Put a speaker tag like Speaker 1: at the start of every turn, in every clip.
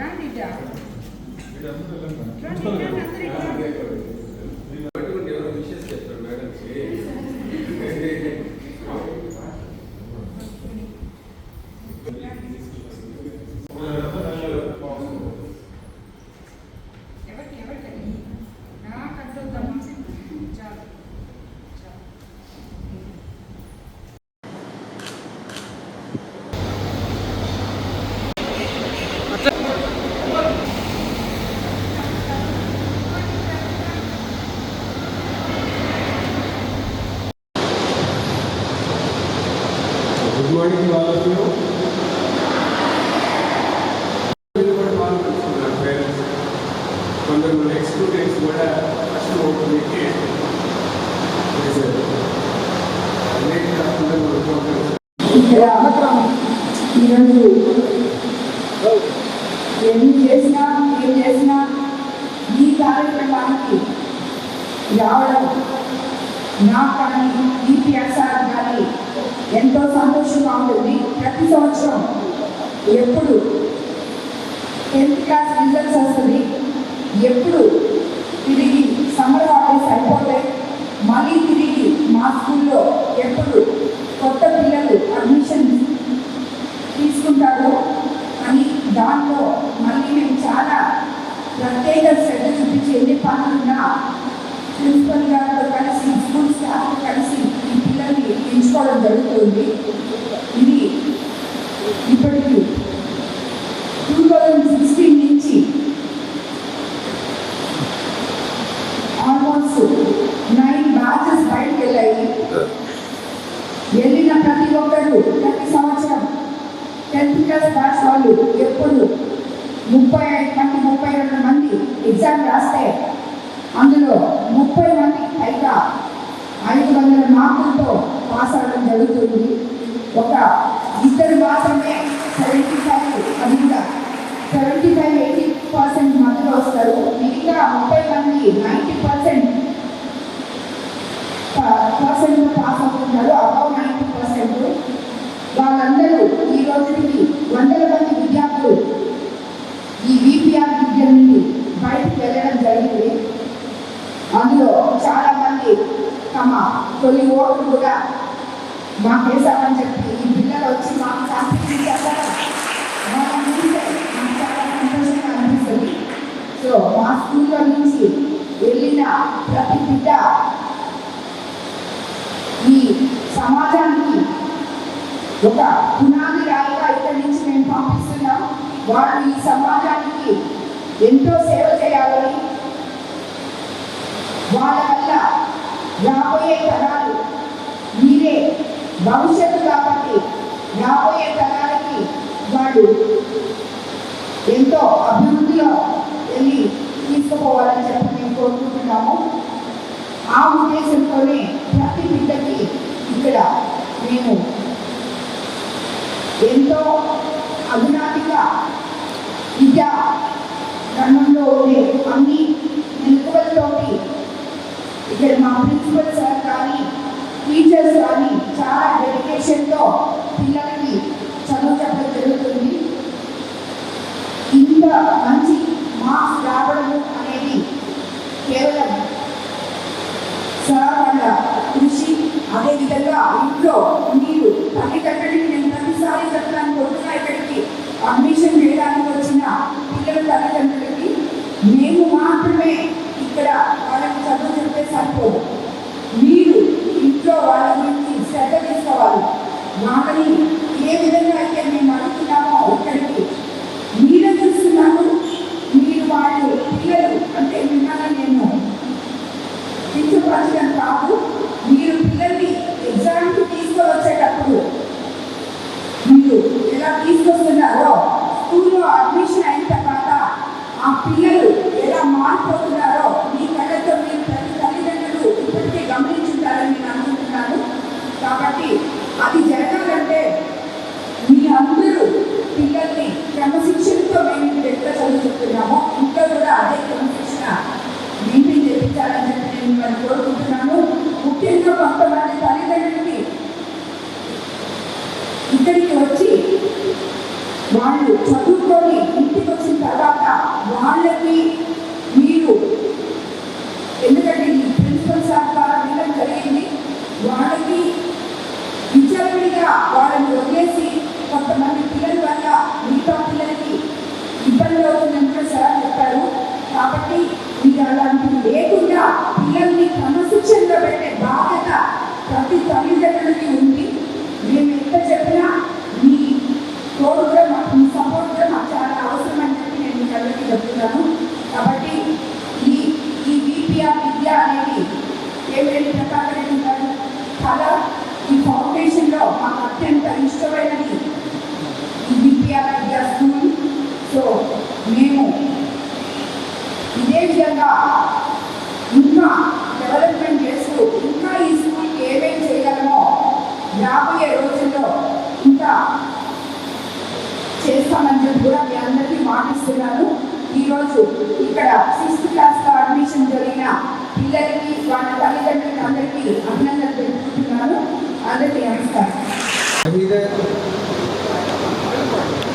Speaker 1: రండి ఇట. రండి, రండి, అందరూ ఇటు
Speaker 2: ఇక్కడ ఈరోజు ఎన్ని చేసినా ఏం చేసినా ఈ కార్యక్రమానికి రావడం నాకు కానీ ఈపీఎస్ఆర్ కానీ ఎంతో సంతోషంగా ఉంటుంది. ప్రతి సంవత్సరం ఎప్పుడు టెన్త్ క్లాస్ రిజల్ట్స్ వస్తుంది. ఎప్పుడు తిరిగి సమ్మర్ హాలిడేస్ అయిపోతాయి మళ్ళీ తిరిగి మా స్కూల్లో ఎప్పుడు కొత్త పిల్లలు అడ్మిషన్ తీసుకుంటారు అని దాంట్లో మళ్ళీ మేము చాలా ప్రత్యేక శ్రద్ధ చూపించి ఎన్ని పనులున్నా ప్రిన్సిపల్ గారితో కలిసి స్కూల్ స్టాఫ్ కలిసి ఈ పిల్లల్ని ఎంచుకోవడం జరుగుతుంది. ఇది ఇప్పటికి టూ థౌజండ్ సిక్స్టీన్ నుంచి ఆల్మోస్ట్ నైన్ బ్యాచెస్ బయటకు వెళ్ళాయి. వెళ్ళిన ప్రతి ఒక్కరు ప్రతి సంవత్సరం టెన్త్ క్లాస్ బ్యాచ్ వాళ్ళు ఎప్పుడు ముప్పై ఐదు మంది ముప్పై రెండు మంది ఎగ్జామ్ రాస్తే అందులో ముప్పై మంది పైగా ఐదు వందల మార్కులతో పాస్ అవ్వడం జరుగుతుంది. ఒక ఇద్దరు మాత్రమే సెవెంటీ ఫైవ్ అది కూడా సెవెంటీ ఫైవ్ ఎయిటీ పర్సెంట్ మందులు వస్తారు. మిగతా ముప్పై మంది నైంటీ పర్సెంట్ పర్సెంట్ పాస్ అవుతున్నారు. Above ninety percent. వాళ్ళందరూ ఈ సమాజానికి ఒక పునాది రాయిగా ఇక్కడి నుంచి మేము పంపిస్తున్నాం. వాళ్ళు ఈ సమాజానికి ఎంతో సేవ చేయాలని వాళ్ళ వల్ల రాబోయే తరాలు మీరే భవిష్యత్తు కాబట్టి రాబోయే తరాలకి వాళ్ళు ఎంతో అభివృద్ధిలో అడ్మిషన్ అయిన తర్వాత ఆ పిల్లలు ఎలా మారిపోతున్నారో మీ కళ్ళతో మీరు ప్రతి తల్లిదండ్రులు ఇప్పటికే గమనించుంటారని నేను అనుకుంటున్నాను. కాబట్టి అది జరగాలంటే మీ అందరూ పిల్లల్ని క్రమశిక్షణతో మేము ఎక్కడ చదువుతున్నాము ఇంట్లో కూడా అదే క్రమశిక్షణ మెయింటైన్ చేయించాలని చెప్పి నేను మిమ్మల్ని కోరుకుంటున్నాను. ముఖ్యంగా కొంతమంది తల్లిదండ్రులకి ఇద్దరికి వచ్చి వాళ్ళు చదువుకొని ఈరోజు ఇక్కడ సిక్స్త్ క్లాస్లో అడ్మిషన్ జరిగిన పిల్లలకి వాళ్ళ తల్లిదండ్రులకి అందరికీ అభినందనలు తెలుపుతున్నాను అందరికీ నమస్కారం
Speaker 3: హమీదర్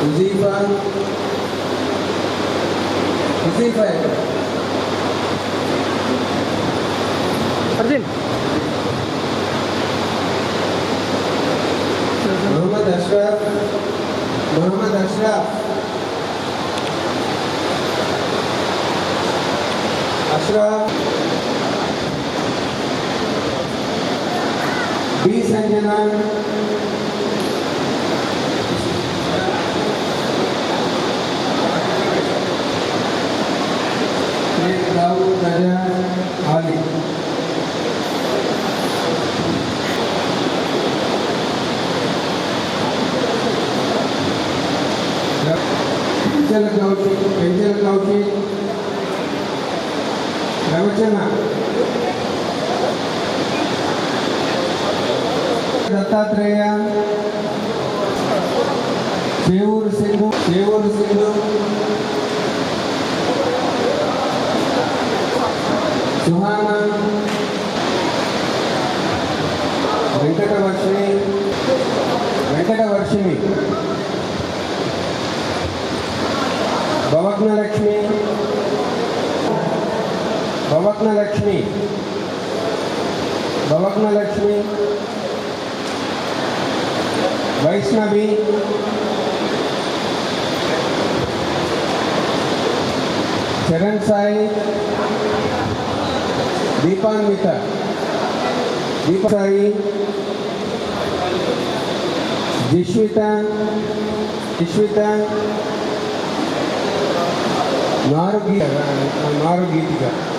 Speaker 3: హుజీఫా दूसरा बी संजनन दाऊद नज़र आलिम Angela Gauchi, Angela Gauchi, రవచన Dattatreya Chevuru Sindhu Chevuru Sindhu Suhana వెంకటవర్షిణి వెంకటవర్షిణి భవగ్నలక్ష్మి बवक्न Lakshmi बवक्न Lakshmi Vaishnavi चरण साई दीपान्वित दीप साई जिश्विता जिश्विता नारु
Speaker 2: गीत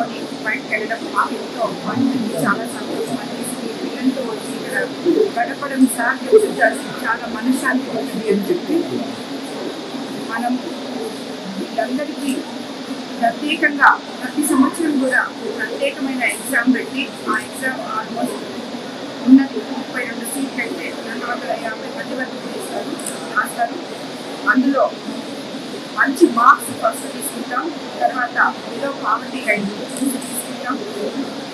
Speaker 2: చదువుకొని బయటకు వెళ్ళడం మా ఇంట్లో అమ్మాయి చాలా సంతోషం అనిపిస్తుంది పిల్లలతో వచ్చి ఇక్కడ గడపడం సార్ చాలా మనశ్శాంతి ఉంటుంది అని చెప్పి మనం వీళ్ళందరికీ ప్రత్యేకంగా ప్రతి సంవత్సరం కూడా ప్రత్యేకమైన ఎగ్జామ్ పెట్టి ఆ ఎగ్జామ్ ఆల్మోస్ట్ ఉన్నది. ముప్పై రెండు సీట్లు అయితే రెండు వందల యాభై మంది వరకు చేస్తారు రాస్తారు. అందులో మంచి మార్క్స్ ఫస్ట్ తీసుకుంటాం తర్వాత ఏదో పావర్టీ లైన్ తీసుకుంటాం.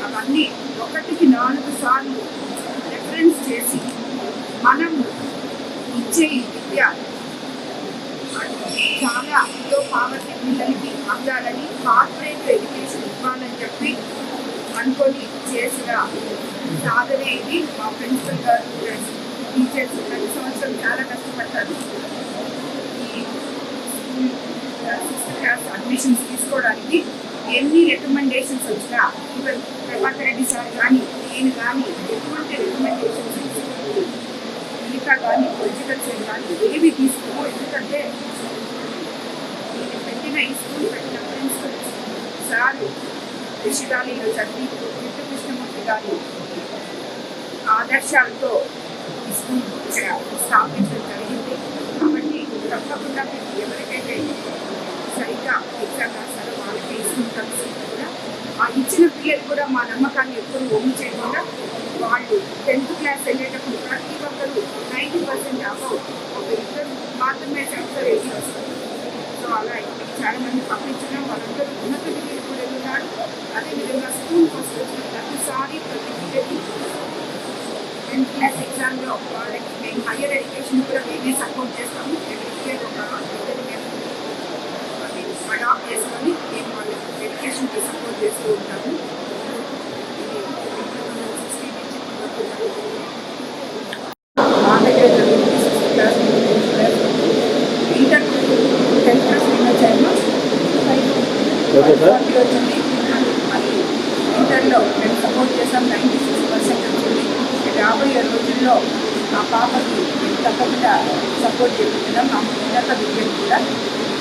Speaker 2: అవన్నీ ఒకటికి నాలుగు సార్లు రెఫరెన్స్ చేసి మనం ఇచ్చే విద్య చాలా ఎంతో పావర్టీ పిల్లలకి అందాలని కార్పొరేట్ ఎడ్యుకేషన్ ఇవ్వాలని చెప్పి అనుకొని చేసిన సాధనే ఇది మా ప్రిన్సిపల్ గారు టీచర్స్ ప్రతి సంవత్సరం చాలా కష్టపడతారు. స్కూల్ క్లాస్ అడ్మిషన్స్ తీసుకోవడానికి ఎన్ని రికమెండేషన్స్ వచ్చినా ఈవెన్ ప్రభాకర్ రెడ్డి సార్ కానీ నేను కానీ ఎటువంటి రికమెండేషన్స్ మిగతా కానీ పొలిటికల్ సైడ్ కానీ ఏవి తీసుకో ఎందుకంటే నేను పెట్టిన ఈ స్కూల్ పెట్టిన ప్రిన్సిపల్ సార్ రిషిగాలిలో చదివి కృష్ణమూర్తి గారు ఆదర్శాలతో ఈ స్కూల్ స్థాపించారు తప్పకుండా మీకు ఎవరికైతే సరిగ్గా ఎగ్జామ్ రాస్తారో వాళ్ళకి ఇస్తుంటాం సీట్ కూడా ఆ ఇచ్చిన పిల్లలు కూడా మా నమ్మకాన్ని ఎప్పుడు ఒమ్ము చేయకుండా వాళ్ళు టెన్త్ క్లాస్ వెళ్ళేటప్పుడు ప్రతి ఒక్కరు నైంటీ పర్సెంట్ అబౌవ్ ఒక ఇద్దరు మాత్రమే సెంటర్ వెళ్ళి వస్తారు సో అలా చాలా మంది పంపించడం వాళ్ళందరూ ఉన్నత డిగ్రీ కూడా ఉన్నారు అదేవిధంగా స్కూల్ ఫస్ట్ వచ్చిన ప్రతిసారి ప్రతి బిడ్డకి టెన్త్ క్లాస్ ఎగ్జామ్లో వాళ్ళకి మేము హయ్యర్ ఎడ్యుకేషన్ కూడా మేమే సపోర్ట్ చేస్తాము. అడాప్ట్ చేసుకొని మేము ఎడ్యుకేషన్కి సపోర్ట్ చేస్తూ ఉంటాము. だ。